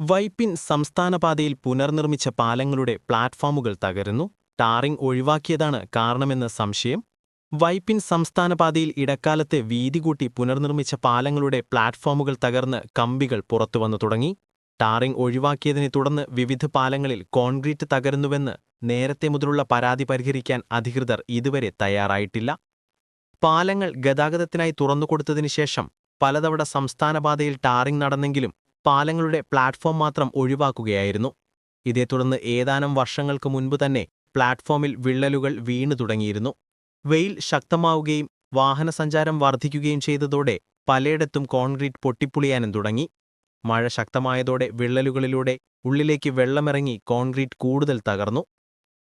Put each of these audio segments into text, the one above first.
വൈപ്പിൻ സംസ്ഥാനപാതയിൽ പുനർനിർമ്മിച്ച പാലങ്ങളുടെ പ്ലാറ്റ്ഫോമുകൾ തകരുന്നു. ടാറിംഗ് ഒഴിവാക്കിയതാണ് കാരണമെന്ന് സംശയം. വൈപ്പിൻ സംസ്ഥാനപാതയിൽ ഇടക്കാലത്തെ വീതി കൂട്ടി പുനർനിർമ്മിച്ച പാലങ്ങളുടെ പ്ലാറ്റ്ഫോമുകൾ തകർന്ന് കമ്പികൾ പുറത്തുവന്നു തുടങ്ങി. ടാറിംഗ് ഒഴിവാക്കിയതിനെ തുടർന്ന് വിവിധ പാലങ്ങളിൽ കോൺക്രീറ്റ് തകരുന്നുവെന്ന് നേരത്തെ മുതലുള്ള പരാതി പരിഹരിക്കാൻ അധികൃതർ ഇതുവരെ തയ്യാറായിട്ടില്ല. പാലങ്ങൾ ഗതാഗതത്തിനായി തുറന്നുകൊടുത്തതിനു ശേഷം പലതവണ സംസ്ഥാനപാതയിൽ ടാറിംഗ് നടന്നെങ്കിലും പാലങ്ങളുടെ പ്ലാറ്റ്ഫോം മാത്രം ഒഴിവാക്കുകയായിരുന്നു. ഇതേ തുടർന്ന് ഏതാനും വർഷങ്ങൾക്ക് മുൻപ് തന്നെ പ്ലാറ്റ്ഫോമിൽ വിള്ളലുകൾ വീണു തുടങ്ങിയിരുന്നു. വെയിൽ ശക്തമാവുകയും വാഹനസഞ്ചാരം വർദ്ധിക്കുകയും ചെയ്തതോടെ പലയിടത്തും കോൺക്രീറ്റ് പൊട്ടിപ്പൊളിയാനും തുടങ്ങി. മഴ ശക്തമായതോടെ വിള്ളലുകളിലൂടെ ഉള്ളിലേക്ക് വെള്ളമിറങ്ങി കോൺക്രീറ്റ് കൂടുതൽ തകർന്നു.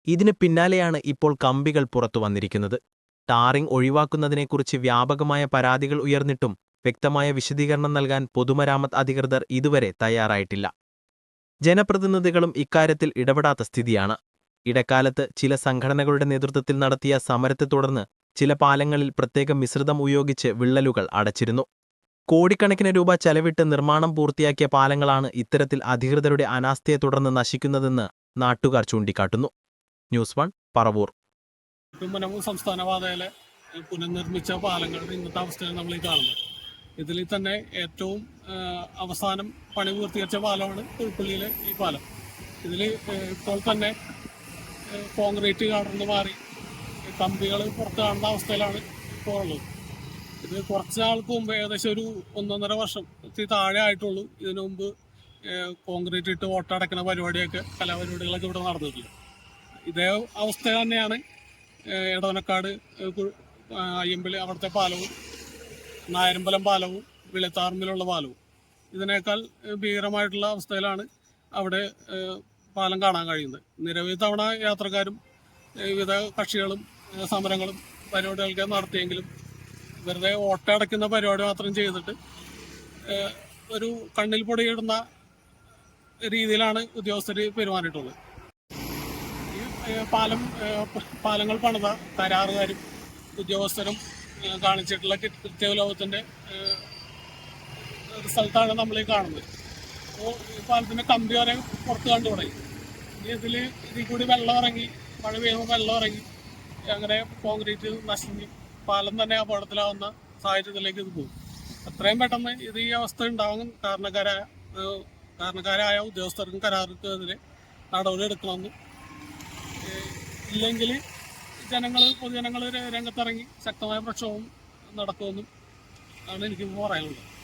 ഇതിന് പിന്നാലെയാണ് ഇപ്പോൾ കമ്പികൾ പുറത്തു വന്നിരിക്കുന്നത്. ടാറിംഗ് ഒഴിവാക്കുന്നതിനെക്കുറിച്ച് വ്യാപകമായ പരാതികൾ ഉയർന്നിട്ടും വ്യക്തമായ വിശദീകരണം നൽകാൻ പൊതുമരാമത്ത് അധികൃതർ ഇതുവരെ തയ്യാറായിട്ടില്ല. ജനപ്രതിനിധികളും ഇക്കാര്യത്തിൽ ഇടപെടാത്ത സ്ഥിതിയാണ്. ഇടക്കാലത്ത് ചില സംഘടനകളുടെ നേതൃത്വത്തിൽ നടത്തിയ സമരത്തെ തുടർന്ന് ചില പാലങ്ങളിൽ പ്രത്യേക മിശ്രിതം ഉപയോഗിച്ച് വിള്ളലുകൾ അടച്ചിരുന്നു. കോടിക്കണക്കിന് രൂപ ചെലവിട്ട് നിർമ്മാണം പൂർത്തിയാക്കിയ പാലങ്ങളാണ് ഇത്തരത്തിൽ അധികൃതരുടെ അനാസ്ഥയെ തുടർന്ന് നശിക്കുന്നതെന്ന് നാട്ടുകാർ ചൂണ്ടിക്കാട്ടുന്നു. News one Paravur. സംസ്ഥാന പാതയിലെ പുനർനിർമ്മിച്ച പാലങ്ങളുടെ ഇന്നത്തെ അവസ്ഥയാണ് നമ്മൾ ഈ കാണുന്നത്. ഇതിൽ തന്നെ ഏറ്റവും അവസാനം പണി പൂർത്തീകരിച്ച പാലമാണ് പുൽപ്പള്ളിയിലെ ഈ പാലം. ഇതിൽ ഇപ്പോൾ തന്നെ കോൺക്രീറ്റ് കടന്നു മാറി കമ്പികൾ പുറത്ത് കാണുന്ന അവസ്ഥയിലാണ് ഇപ്പോൾ ഉള്ളത്. ഇത് കുറച്ച് നാൾക്ക് മുമ്പ് ഏകദേശം ഒരു ഒന്നൊന്നര വർഷം താഴെ ആയിട്ടുള്ളൂ. ഇതിനു മുമ്പ് കോൺക്രീറ്റ് ഇട്ട് ഓട്ടടക്കുന്ന പരിപാടിയൊക്കെ കലാപരിപാടികളൊക്കെ ഇവിടെ നടന്നിട്ടില്ല. ഇതേ അവസ്ഥ തന്നെയാണ് ഇടവനക്കാട് അയ്യമ്പലി അവിടുത്തെ പാലവും നായരമ്പലം പാലവും വിളത്താർമിലുള്ള പാലവും. ഇതിനേക്കാൾ ഭീകരമായിട്ടുള്ള അവസ്ഥയിലാണ് അവിടെ പാലം കാണാൻ കഴിയുന്നത്. നിരവധി തവണ യാത്രക്കാരും വിവിധ കക്ഷികളും സമരങ്ങളും പരിപാടികളൊക്കെ നടത്തിയെങ്കിലും വെറുതെ ഓട്ടടയ്ക്കുന്ന പരിപാടി മാത്രം ചെയ്തിട്ട് ഒരു കണ്ണിൽ പൊടിയിടുന്ന രീതിയിലാണ് ഉദ്യോഗസ്ഥർ പെരുമാറിയിട്ടുള്ളത്. ഈ പാലം പാലങ്ങൾ പണിത കരാറുകാരും ഉദ്യോഗസ്ഥരും കാണിച്ചിട്ടുള്ള കൃ- കൃത്യലോകത്തിന്റെ ഏഹ് റിസൾട്ടാണ് നമ്മൾ ഈ കാണുന്നത്. അപ്പോൾ ഈ പാലത്തിന്റെ കമ്പി വരെ പുറത്ത് കണ്ടു തുടങ്ങി. ഇനി ഇതിൽ ഇതിൽ കൂടി വെള്ളം ഇറങ്ങി മഴ പെയ്യുമ്പോൾ വെള്ളം ഇറങ്ങി അങ്ങനെ കോൺക്രീറ്റ് നശിഞ്ഞ് പാലം തന്നെ അപകടത്തിലാവുന്ന സാഹചര്യത്തിലേക്ക് ഇത് പോകും. അത്രയും പെട്ടെന്ന് ഇത് ഈ അവസ്ഥ ഉണ്ടാവും കാരണക്കാരായ കാരണക്കാരായ ഉദ്യോഗസ്ഥർക്കും കരാറുകാർക്കെതിരെ നടപടി എടുക്കണമെന്നും ഇല്ലെങ്കിൽ ജനങ്ങൾ പൊതുജനങ്ങൾ രംഗത്തിറങ്ങി ശക്തമായ പ്രക്ഷോഭം നടക്കുമെന്നും ആണ് എനിക്ക് പറയാനുള്ളത്.